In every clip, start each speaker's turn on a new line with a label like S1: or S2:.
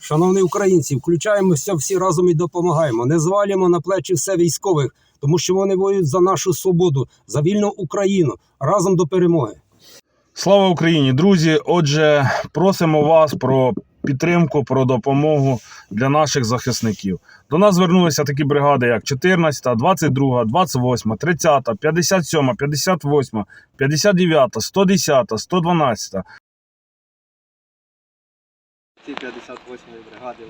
S1: Шановні українці, включаємося всі разом і допомагаємо. Не звалюємо на плечі все військових, тому що вони воюють за нашу свободу, за вільну Україну разом до перемоги.
S2: Слава Україні, друзі! Отже, просимо вас про підтримку, про допомогу для наших захисників. До нас звернулися такі бригади, як 14, 22, 28, 30, 57, 58, 59, 110, 112.
S3: Ці 58-ї бригади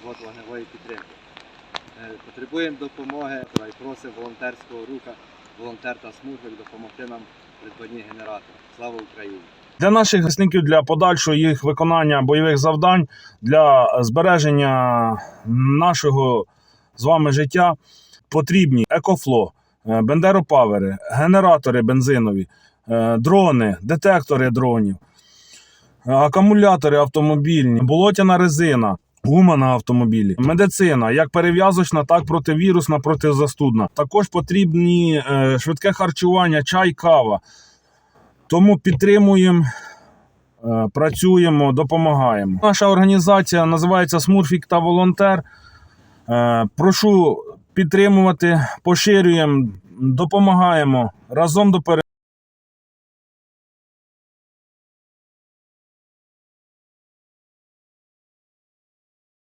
S3: взвод вогневої підтримки. Е, Потребуємо допомоги і просимо волонтерського руха, волонтер та смужник допомогти нам придбанні генератора. Слава Україні!
S2: Для наших захисників для подальшого їх виконання бойових завдань, для збереження нашого з вами життя потрібні екофло, е, бендеропавери, генератори бензинові, е, дрони, детектори дронів, акумулятори автомобільні, болотяна резина. Гума на автомобілі, медицина, як перев'язочна, так противірусна, протизастудна. Також потрібні е, швидке харчування, чай, кава. Тому підтримуємо, е, працюємо, допомагаємо. Наша організація називається Смурфік та Волонтер. Е, Прошу підтримувати, поширюємо, допомагаємо разом до перемоги.